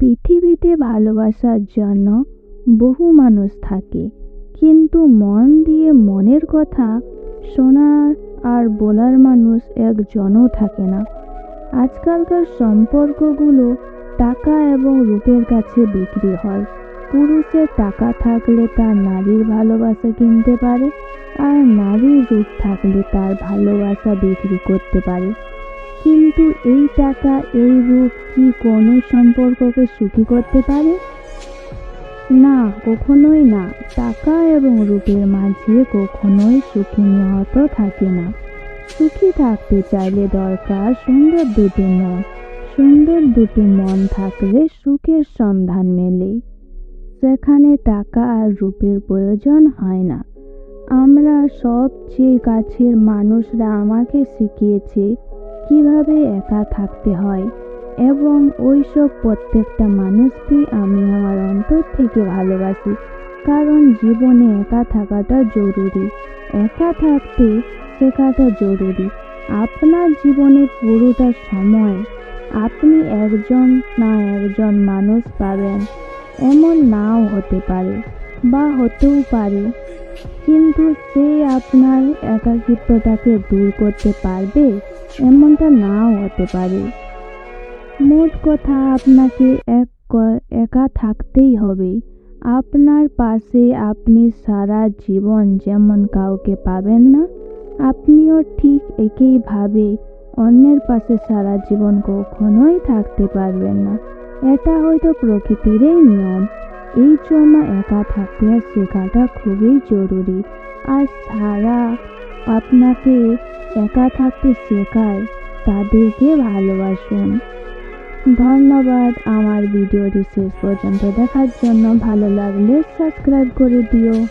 পৃথিবীতে ভালোবাসার জন্য বহু মানুষ থাকে। কিন্তু মন দিয়ে মনের কথা শোনার আর বলার মানুষ একজনও থাকে না। আজকালকার সম্পর্কগুলো টাকা এবং রূপের কাছে বিক্রি হয়। পুরুষের টাকা থাকলে তার নারীর ভালোবাসা কিনতে পারে, আর নারীর রূপ থাকলে তার ভালোবাসা বিক্রি করতে পারে। কিন্তু এই টাকা, এই রূপ কি কোনো সম্পর্ককে সুখী করতে পারে? না, কখনোই না। টাকা এবং রূপের মাঝে কখনোই সুখী নিহত থাকে না। সুখী থাকতে চাইলে দরকার সুন্দর দুটি মন। সুন্দর দুটি মন থাকলে সুখের সন্ধান মেলে। সেখানে টাকা আর রূপের প্রয়োজন হয় না। আমরা সবচেয়ে কাছের মানুষরা আমাকে শিখিয়েছে কীভাবে একা থাকতে হয় এবং ওইসব প্রত্যেকটা মানুষকেই আমি আমার অন্তর থেকে ভালোবাসি, কারণ জীবনে একা থাকাটা জরুরি। একা থাকতে শেখাটা জরুরি। আপনার জীবনে পুরোটা সময় আপনি একজন না একজন মানুষ পাবেন, এমন নাও হতে পারে বা হতেও পারে। কিন্তু সে আপনার একাকিত্বটাকে দূর করতে পারবে, এমনটা নাও হতে পারে। মোট কথা আপনাকে এক একা থাকতেই হবে। আপনার পাশে আপনি সারা জীবন যেমন কাউকে পাবেন না, আপনিও ঠিক একইভাবে অন্যের পাশে সারা জীবন কখনোই থাকতে পারবেন না। এটা হয়তো প্রকৃতিরই নিয়ম। এই জন্য একা থাকতে শেখাটা খুবই জরুরি। আর সারা আপনাকে একা থাকতে শেখায়, তাদেরকে ভালোবাসুন। ধন্যবাদ আমার ভিডিওটি শেষ পর্যন্ত দেখার জন্য। ভালো লাগলে সাবস্ক্রাইব করে দিও।